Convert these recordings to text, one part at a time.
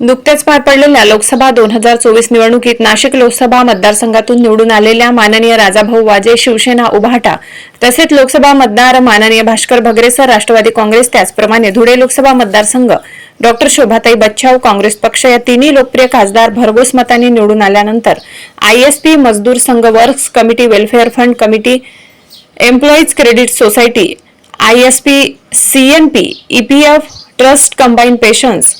नुकत्याच पार पडलेल्या लोकसभा दोन हजार चोवीस निवडणुकीत नाशिक लोकसभा मतदारसंघातून निवडून आलेल्या माननीय राजाभाऊ वाजे शिवसेना उभाटा तसेच लोकसभा मतदार माननीय भास्कर भगरेसर राष्ट्रवादी काँग्रेस त्याचप्रमाणे धुळे लोकसभा मतदारसंघ डॉक्टर शोभाताई बच्छाव काँग्रेस पक्ष या तिन्ही लोकप्रिय खासदार भरघोस मतांनी निवडून आल्यानंतर ISP Mazdoor Sangh works committee welfare fund committee employees credit society ISP CNP EPF trust combine pensions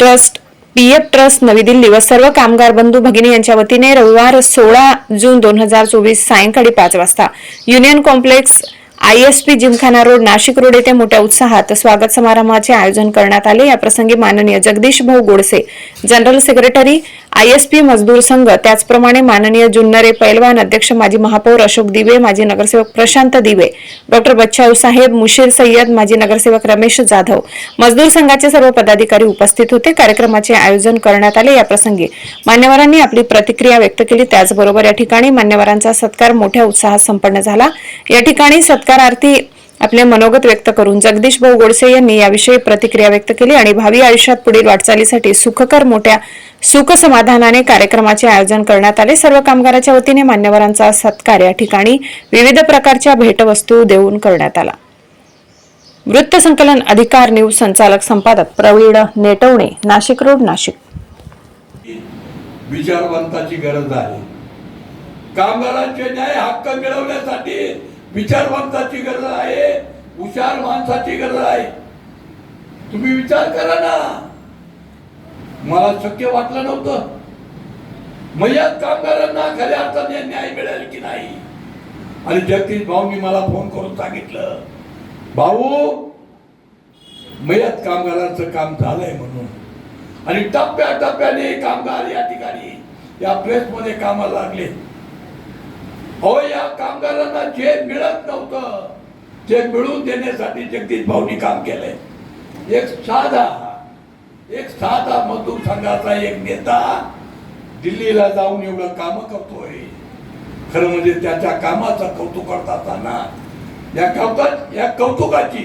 trust PF trust Navi Delhi व सर्व कामगार बंधू भगिनी यांच्या वतीने रविवार सोळा जून दोन हजार चोवीस सायंकाळी पाच वाजता. Union complex I S P gymkhana road Nashik road येथे मोठ्या उत्साहात स्वागत समारंभाचे आयोजन करण्यात आले. या प्रसंगी माननीय Jagdish Bhau Godse general secretary I S P Mazdoor Sangh त्याचप्रमाणे माननीय जुन्नरे पैलवान अध्यक्ष माजी महापौर अशोक दिवे माजी नगरसेवक प्रशांत दिवे डॉक्टर बच्चाऊ साहेब मुशीर सय्यद माजी नगरसेवक रमेश जाधव. मजदूर संघाचे सर्व पदाधिकारी उपस्थित होते. कार्यक्रमाचे आयोजन करण्यात आले. या प्रसंगी मान्यवरांनी आपली प्रतिक्रिया व्यक्त केली. त्याचबरोबर या ठिकाणी मान्यवरांचा सत्कार मोठ्या उत्साहात संपन्न झाला. या ठिकाणी सत्कार सत्कारार्थी आपले मनोगत व्यक्त करून जगदीश भाऊ गोडसे यांनी याविषयी प्रतिक्रिया व्यक्त केली आणि भावी आयुष्यात पुढील वाटचालीसाठी सुखकर मोठ्या सुख समाधानाने कार्यक्रमाचे आयोजन करण्यात आले. सर्व कामगाराच्या वतीने मान्यवरांचा सत्कार या ठिकाणी विविध प्रकारच्या भेटवस्तू देऊन करण्यात आला. वृत्तसंकलन अधिकार न्यूज संचालक संपादक प्रवीण नेटवणे नाशिक रोड नाशिक. विचारवंताची गरज आहे. कामगारांचे न्याय हक्क मिळवण्यासाठी विचारवंताची गरज आहे. हुशार माणसाची गरज आहे. तुम्ही विचार करा ना. मला शक्य वाटलं नव्हतं. मयत कामगारांना खऱ्या अर्थाने न्याय मिळेल की नाही? आणि जगदीश भाऊनी मला फोन करून सांगितलं भाऊ मयत कामगारांचं काम झालंय म्हणून. आणि टप्प्या टप्प्याने कामगार या ठिकाणी या प्रेसमध्ये कामाला लागले. हो या कामगारांना जे मिळत नव्हतं ते मिळवून देण्यासाठी जगदीश भाऊनी काम केलंय. एक साधा एक साधा मजदूर संघाचा एक नेता दिल्लीला जाऊन एवढं काम करतोय. खरं म्हणजे त्याच्या कामाचं कौतुक करत असताना या कौतुक या कौतुकाची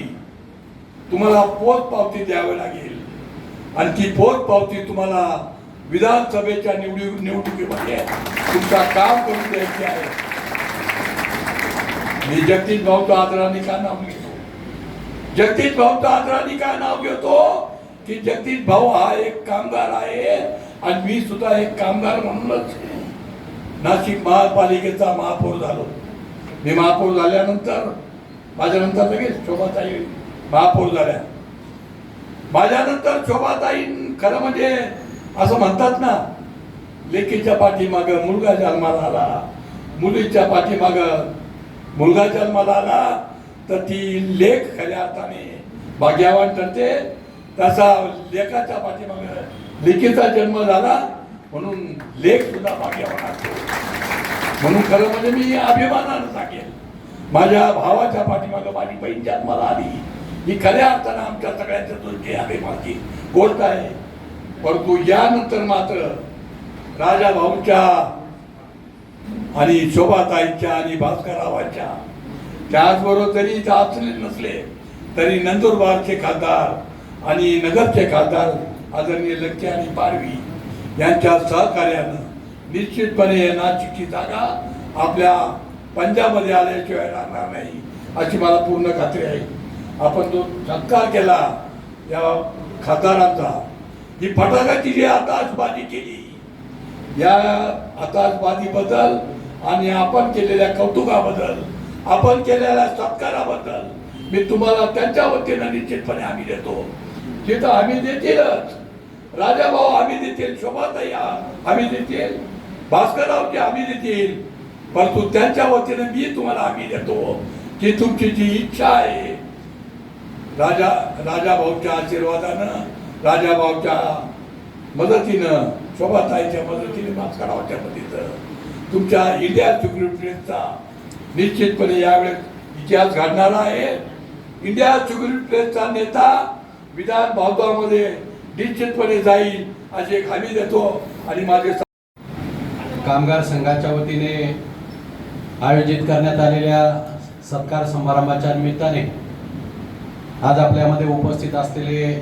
तुम्हाला पोच पावती द्यावी लागेल. आणि ती पोच पावती तुम्हाला विधानसभेच्या निवडी निवडणुकीमध्ये तुमचा काम करून द्यायची आहे. मी जगदीश भाऊचं आदराने का नाव घेतो? जगदीश भाऊचा आदराने का नाव घेतो? की जगदीश भाऊ हा एक कामगार आहे आणि मी सुद्धा एक कामगार म्हणूनच नाशिक महापालिकेचा महापौर झालो. मी महापौर झाल्यानंतर माझ्यानंतर लगेच शोभाताई महापौर झाल्या. माझ्यानंतर शोभाताई खरं म्हणजे असं म्हणतात ना लेकीच्या पाठीमागं मुलगा जन्माला आला मुलीच्या पाठीमागं मुलगा जन्माला आला तर ती लेख खऱ्या अर्थाने भाग्यवान ठरते. तसा लेखाच्या पाठीमाग लेखीचा जन्म झाला म्हणून लेख सुद्धा भाग्यवान असतो. म्हणून खरं म्हणजे मी अभिमानानं सांगेल माझ्या भावाच्या पाठीमागं माझी बहीण जन्माला आली ही खऱ्या अर्थानं आमच्या सगळ्यांच्या दृष्टी अभिमानची गोष्ट आहे. परंतु यानंतर मात्र राजा भाऊच्या आणि शोभाताईंच्या आणि भास्कररावांच्या. त्याचबरोबर जरी इथं असले नसले तरी नंदुरबारचे खासदार आणि नगरचे खासदार आदरणीय लक्के आणि पारवी यांच्या सहकार्यानं निश्चितपणे नाशिकची जागा आपल्या पंजाबमध्ये आल्याशिवाय राहणार नाही अशी मला पूर्ण खात्री आहे. आपण जो सत्कार केला या खासदारांचा ही फटाक्याची जी आताशबाजी केली या आताशबाजीबद्दल आणि आपण केलेल्या कौतुकाबद्दल आपण केलेल्या सत्काराबद्दल मी तुम्हाला त्यांच्या वतीनं निश्चितपणे आम्ही देतो. तिथं आम्ही देतीलच. राजाभाऊ आम्ही देतील शोभाताई आम्ही देतील भास्कररावची आम्ही देतील. परंतु त्यांच्या वतीनं मी तुम्हाला आम्ही देतो की तुमची जी इच्छा आहे राजा राजाभाऊच्या आशीर्वादानं राजाभाऊच्या मदतीनं शोभाताईच्या मदतीने त्या मदतीनं तुमच्या इंडिया सिक्युरिटीचा निश्चितपणे यावेळेस इतिहास घडणारा आहे. इंडिया सिक्युरिटीचा नेता विधान भवनामध्ये निश्चितपणे जाईल अशी एक हमी देतो आणि माझे कामगार संघाच्या वतीने आयोजित करण्यात आलेल्या सत्कार समारंभाच्या निमित्ताने आज आपल्यामध्ये उपस्थित असलेले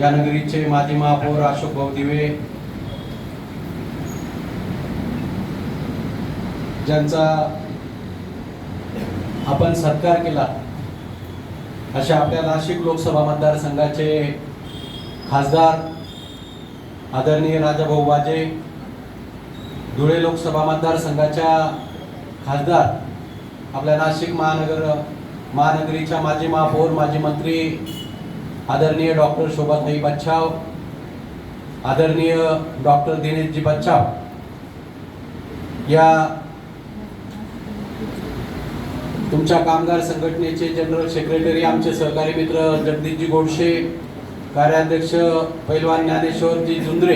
या नगरीचे माजी महापौर अशोक भाऊ दिवे ज्यांचा आपण सत्कार केला अशा आपल्या नाशिक लोकसभा मतदारसंघाचे खासदार आदरणीय राजाभाऊ वाजे धुळे लोकसभा मतदारसंघाच्या खासदार आपल्या नाशिक महानगर महानगरीच्या माजी महापौर माजी मंत्री आदरणीय डॉक्टर शोभाताई बच्छाव आदरणीय डॉक्टर दिनेशजी बच्छाव या तुमच्या कामगार संघटनेचे जनरल सेक्रेटरी आमचे सहकारी मित्र जगदीशजी गोडशे कार्याध्यक्ष पैलवान ज्ञानेश्वरजी जुंद्रे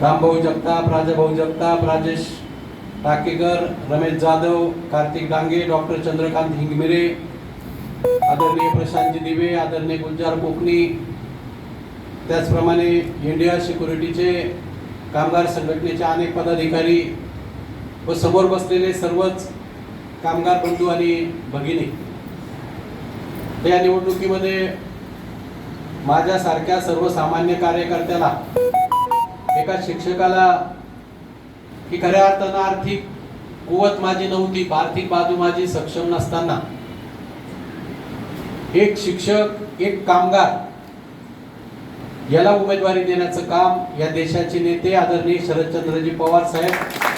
रामभाऊ जगताप राजाभाऊ जगताप राजेश टाकेकर रमेश जाधव कार्तिक डांगे डॉक्टर चंद्रकांत हिंगमिरे आदरणीय प्रशांतजी दिवे आदरणीय गुलजार कोकणी त्याचप्रमाणे इंडिया सिक्युरिटीचे कामगार संघटनेचे अनेक पदाधिकारी व समोर बसलेले सर्वच कामगार बंधू आणि भगिनी. या निवडणुकीमध्ये माझ्यासारख्या सर्वसामान्य कार्यकर्त्याला एका शिक्षकाला की खऱ्या अर्थानं आर्थिक कुवत माझी नव्हती आर्थिक बाजू माझी सक्षम नसताना एक शिक्षक एक कामगार याला उमेदवारी देण्याचं काम या देशाचे नेते आदरणीय शरदचंद्रजी पवार साहेब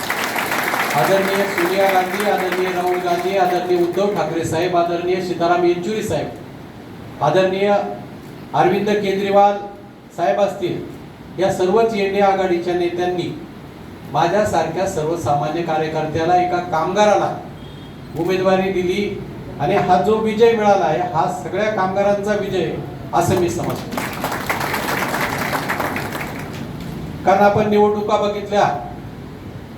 आदरणीय सोनिया गांधी आदरणीय राहुल गांधी आदरणीय उद्धव ठाकरे साहेब आदरणीय सीताराम येचुरी साहेब आदरणीय अरविंद केजरीवाल साहेब असतील या सर्वच एनडीए आघाडीच्या नेत्यांनी माझ्यासारख्या सर्वसामान्य कार्यकर्त्याला एका कामगाराला उमेदवारी दिली आणि हा जो विजय मिळाला आहे हा सगळ्या कामगारांचा विजय असं मी समजतो. कारण आपण निवडणुका बघितल्या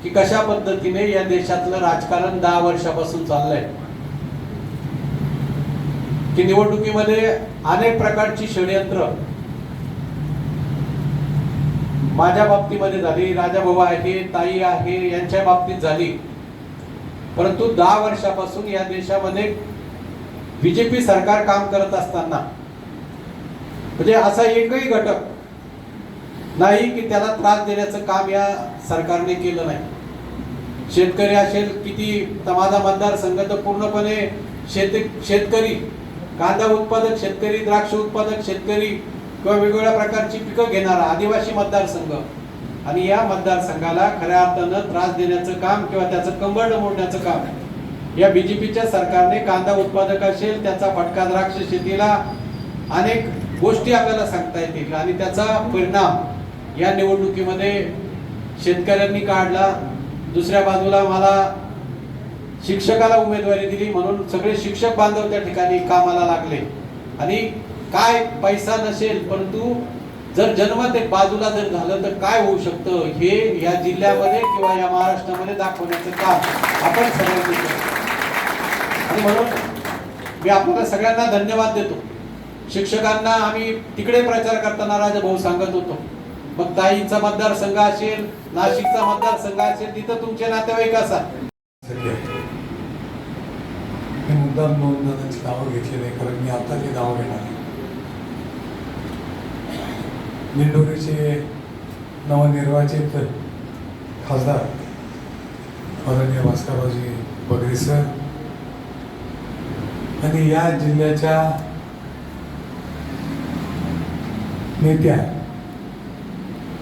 की कशा पद्धतीने या देशातलं राजकारण दहा वर्षापासून चाललंय? की निवडणुकीमध्ये अनेक प्रकारची षडयंत्र माझ्या बाबतीमध्ये झाली राजाभाऊ आहे ताई आहे यांच्या बाबतीत झाली. परंतु दहा वर्षापासून या देशामध्ये बीजेपी सरकार काम करत असताना म्हणजे असा एकही घटक नाही की त्याला त्रास देण्याचं काम या सरकारने केलं नाही. शेतकरी असेल किती तर माझा मतदारसंघ तर पूर्णपणे शेत शेतकरी कांदा उत्पादक शेतकरी द्राक्ष उत्पादक शेतकरी किंवा वेगवेगळ्या प्रकारची पिकं घेणारा आदिवासी मतदारसंघ आणि या मतदारसंघाला खऱ्या अर्थानं त्रास देण्याचं काम किंवा त्याचं कंबरड मोडण्याचं काम या बीजेपीच्या सरकारने कांदा उत्पादक असेल त्याचा फटका द्राक्ष शेतीला अनेक गोष्टी आपल्याला सांगता येतील. आणि त्याचा परिणाम या निवडणुकीमध्ये शेतकऱ्यांनी काढला दुसऱ्या बाजूला मला शिक्षकाला उमेदवारी दिली म्हणून सगळे शिक्षक बांधव त्या ठिकाणी कामाला लागले. आणि काय पैसा नसेल परंतु जर जन्मत एक बाजूला जर झालं तर काय होऊ शकतं हे या जिल्ह्यामध्ये किंवा या महाराष्ट्रामध्ये दाखवण्याचं काम आपण सगळ्यांनी आणि म्हणून मी आपल्याला सगळ्यांना धन्यवाद देतो. शिक्षकांना आम्ही तिकडे प्रचार करताना राजभाऊ सांगत होतो. मग ताईंचा मतदारसंघ असेल नाशिकचा मतदारसंघ असेल तिथं तुमचे नातेवाईक असा मी मुद्दाम दोन जणांची नावं घेतली नाही कारण मी आता ते नावं घेणार आहे. दिंडोरीचे नवनिर्वाचित खासदार माननीय भास्कररावजी बगरे सर आणि या जिल्ह्याच्या नेत्या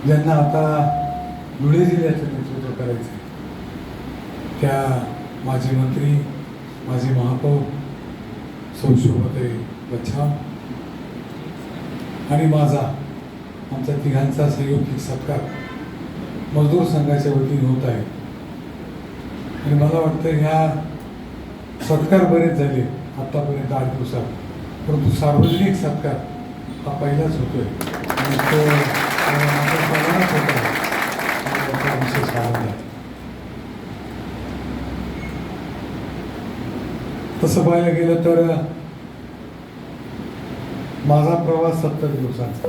ज्यांना आता धुळे जिल्ह्याचं नेतृत्व करायचं आहे त्या माजी मंत्री माजी महापौर संशोभते बच्छा आणि माझा आमच्या तिघांचा संयुक्त सत्कार मजदूर संघाच्या वतीने होत आहे. आणि मला वाटतं ह्या सत्कार बरेच झाले आत्तापर्यंत आठ दिवसात. परंतु सार्वजनिक सत्कार हा पहिलाच होतोय. आणि तो तसं पाहायला गेलं तर माझा प्रवास सत्तर दिवसांचा.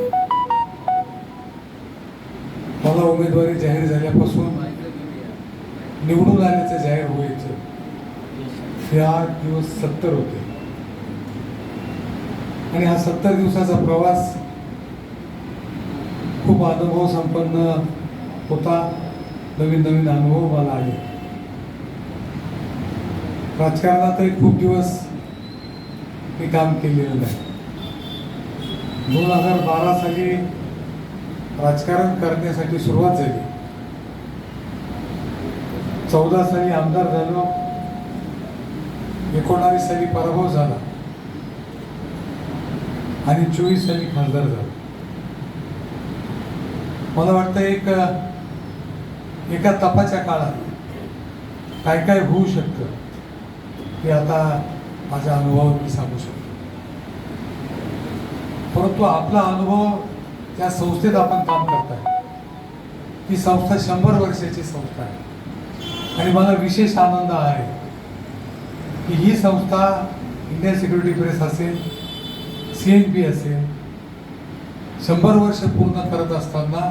मला उमेदवारी जाहीर झाल्यापासून निवडून आल्याचं जाहीर व्हायचं. हे आठ दिवस सत्तर होते. आणि हा सत्तर दिवसाचा प्रवास खूप अनुभव संपन्न होता. नवीन नवीन अनुभव मला आले. राजकारणातही खूप दिवस मी काम केलेलं नाही. दोन हजार बारा साली राजकारण करण्यासाठी सुरुवात झाली. चौदा साली आमदार झालो. एकोणावीस साली पराभव झाला. आणि चोवीस साली खासदार झालो. मला वाटतं एक एका तपाच्या काळात काय काय होऊ शकतं हे आता माझ्या अनुभवावर मी सांगू शकतो. परंतु आपला अनुभव त्या संस्थेत आपण काम करताय. ती संस्था शंभर वर्षाची संस्था आहे. आणि मला विशेष आनंद आहे की ही संस्था इंडियन सिक्युरिटी प्रेस असेल सी एन पी असेल शंभर वर्ष पूर्ण करत असताना